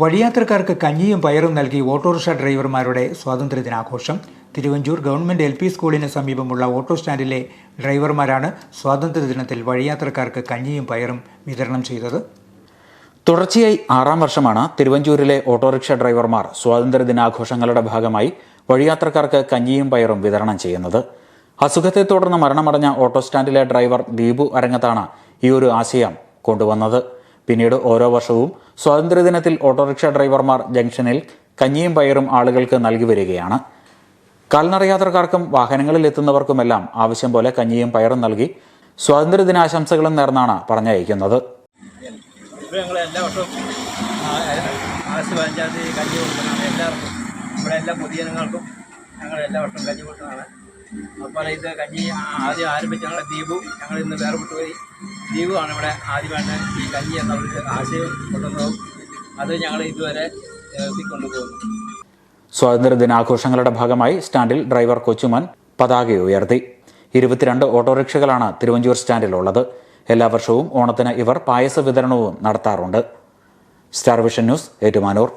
വഴിയാത്രക്കാർക്ക് കഞ്ഞിയും പയറും നൽകി ഓട്ടോറിക്ഷ ഡ്രൈവർമാരുടെ സ്വാതന്ത്ര്യദിനാഘോഷം. തിരുവഞ്ചൂർ ഗവൺമെന്റ് എൽ പി സ്കൂളിന് സമീപമുള്ള ഓട്ടോ സ്റ്റാൻഡിലെ ഡ്രൈവർമാരാണ് സ്വാതന്ത്ര്യദിനത്തിൽ വഴിയാത്രക്കാർക്ക് കഞ്ഞിയും പയറും വിതരണം ചെയ്തത്. തുടർച്ചയായി ആറാം വർഷമാണ് തിരുവഞ്ചൂരിലെ ഓട്ടോറിക്ഷ ഡ്രൈവർമാർ സ്വാതന്ത്ര്യദിനാഘോഷങ്ങളുടെ ഭാഗമായി വഴിയാത്രക്കാർക്ക് കഞ്ഞിയും പയറും വിതരണം ചെയ്യുന്നത്. അസുഖത്തെ തുടർന്ന് മരണമടഞ്ഞ ഓട്ടോ സ്റ്റാൻഡിലെ ഡ്രൈവർ ദീപു അരങ്ങത്താണ് ഈ ഒരു ആശയം കൊണ്ടുവന്നത്. പിന്നീട് ഓരോ വർഷവും സ്വാതന്ത്ര്യദിനത്തിൽ ഓട്ടോറിക്ഷ ഡ്രൈവർമാർ ജംഗ്ഷനിൽ കഞ്ഞിയും പയറും ആളുകൾക്ക് നൽകി വരികയാണ്. കാൽനട യാത്രക്കാർക്കും വാഹനങ്ങളിൽ എത്തുന്നവർക്കുമെല്ലാം ആവശ്യം പോലെ കഞ്ഞിയും പയറും നൽകി സ്വാതന്ത്ര്യദിനാശംസകളും നേർന്നാണ് പറഞ്ഞയക്കുന്നത്. ഞങ്ങൾ എല്ലാ വർഷവും ആഗസ്റ്റ് പതിനഞ്ചാം തീയതി കഞ്ഞി കൊടുക്കുന്നതാണ് എല്ലാവർക്കും. ഇവിടെ എല്ലാ പൊതുജനങ്ങൾക്കും ഞങ്ങൾ എല്ലാ വർഷവും കഞ്ഞി കൊടുക്കുന്നതാണ്. അതുപോലെ ഇത് കഞ്ഞി ആദ്യം ആരംഭിച്ച ഞങ്ങളുടെ ദീപു ഞങ്ങൾ ഇന്ന് വേറെ വിട്ടുപോയി ദീപു ആണ് ഇവിടെ ആദ്യമായിട്ട് ഈ കഞ്ഞി എന്ന ഒരു ആശയം കൊണ്ടുവന്നതും അത് ഞങ്ങൾ ഇതുവരെ എത്തിക്കൊണ്ടുപോകുന്നു. സ്വാതന്ത്ര്യദിനാഘോഷങ്ങളുടെ ഭാഗമായി സ്റ്റാൻഡിൽ ഡ്രൈവർ കൊച്ചുമൻ പതാക ഉയർത്തി. ഇരുപത്തിരണ്ട് ഓട്ടോറിക്ഷകളാണ് തിരുവഞ്ചൂർ സ്റ്റാൻഡിലുള്ളത് എല്ലാ വർഷവും ഓണത്തിന് ഇവർ പായസ വിതരണവും നടത്താറുണ്ട്. Star vision news Ettumanoor.